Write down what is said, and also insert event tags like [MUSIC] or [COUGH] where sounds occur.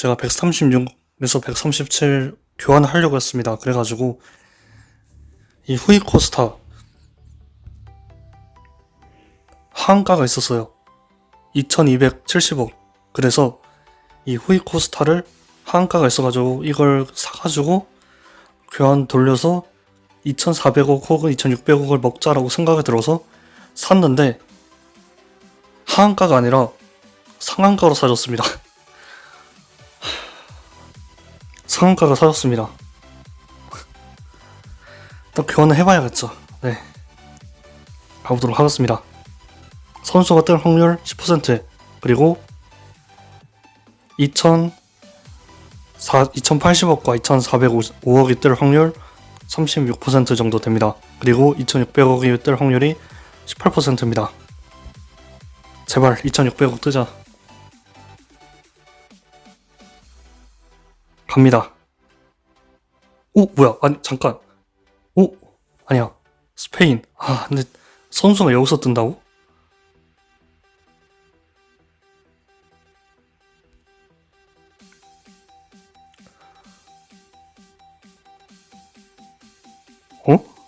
제가 136에서 137 교환하려고 했습니다. 그래가지고 이 후이코스타 하한가가 있었어요. 2270억. 그래서 이 후이코스타를 하한가가 있어가지고 이걸 사가지고 교환 돌려서 2,400억 혹은 2,600억을 먹자라고 생각이 들어서 샀는데 하한가가 아니라 상한가로 사줬습니다. [LAUGHS] 상한가가 사줬습니다. [LAUGHS] 또 교환을 해봐야겠죠. 네. 가보도록 하겠습니다. 선수가 뜰 확률 10% 그리고 2,000 2080억과 2,405억이 뜰 확률 36% 정도 됩니다. 그리고 2,600억이 뜰 확률이 18%입니다. 제발 2,600억 뜨자. 갑니다. 오 뭐야? 아니 잠깐. 오 아니야. 스페인. 아 근데 선수가 여기서 뜬다고? 어?